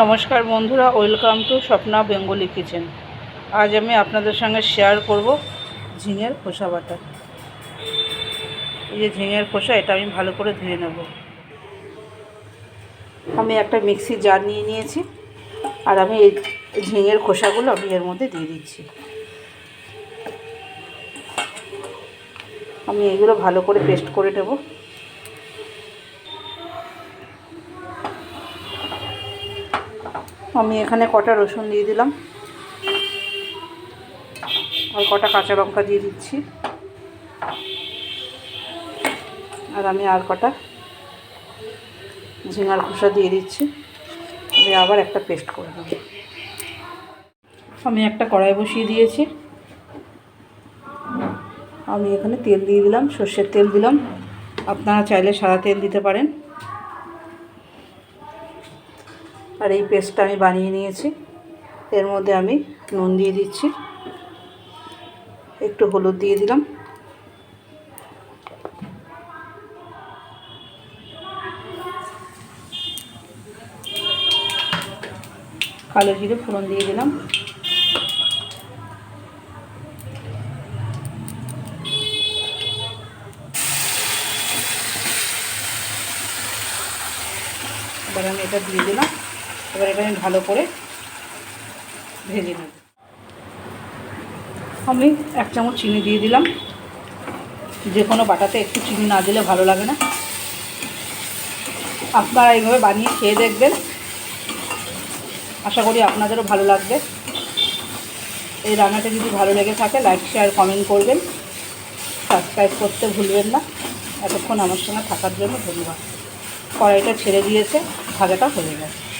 নমস্কার বন্ধুরা, welcome to Swapna Bengali kitchen. আজ আমি আপনাদের সঙ্গে শেয়ার করব ঝিঙের খোসা বাটা। এই যে ঝিঙের খোসা, এটা আমি ভালো করে ধুয়ে নেব। আমি একটা মিক্সি জার নিয়ে নিয়েছি, আর আমি এই ঝিঙের খোসাগুলো আমি এর মধ্যে দিয়ে দিচ্ছি। আমি এগুলো ভালো করে পেস্ট করে নেব। আমি এখানে কটা রসুন দিয়ে দিলাম। আর কটা কাঁচা লঙ্কা দিয়ে দিচ্ছি। আর আমি আর কটা ঝিঙার খোসা দিয়ে দিচ্ছি। আমি আবার একটা পেস্ট করে দেবো। আমি একটা কড়াই বসিয়ে দিয়েছি। আমি এখানে তেল দিয়ে দিলাম, সর্ষের তেল দিলাম। আপনারা চাইলে সাদা তেল দিতে পারেন। আর এই পেস্টটা আমি বানিয়ে নিয়েছি। এর মধ্যে আমি নুন দিয়ে দিচ্ছি। একটু হলুদ দিয়ে দিলাম। কালো জিরে ফোড়ন দিয়ে দিলাম। এবার আমি এটা দিয়ে দিলাম। এবার এখানে ভালো করে ভেজে নেব। আমি এক চামচ চিনি দিয়ে দিলাম। যে কোনো বাটাতে একটু চিনি না দিলে ভালো লাগে না। আপনারা এইভাবে বানিয়ে খেয়ে দেখবেন। আশা করি আপনাদেরও ভালো লাগবে। এই রান্নাটা যদি ভালো লেগে থাকে লাইক শেয়ার কমেন্ট করবেন। সাবস্ক্রাইব করতে ভুলবেন না। এতক্ষণ আমার সঙ্গে থাকার জন্য ধন্যবাদ। কড়াইটা ছেড়ে দিয়েছে, ভাজাটা হয়ে গেছে।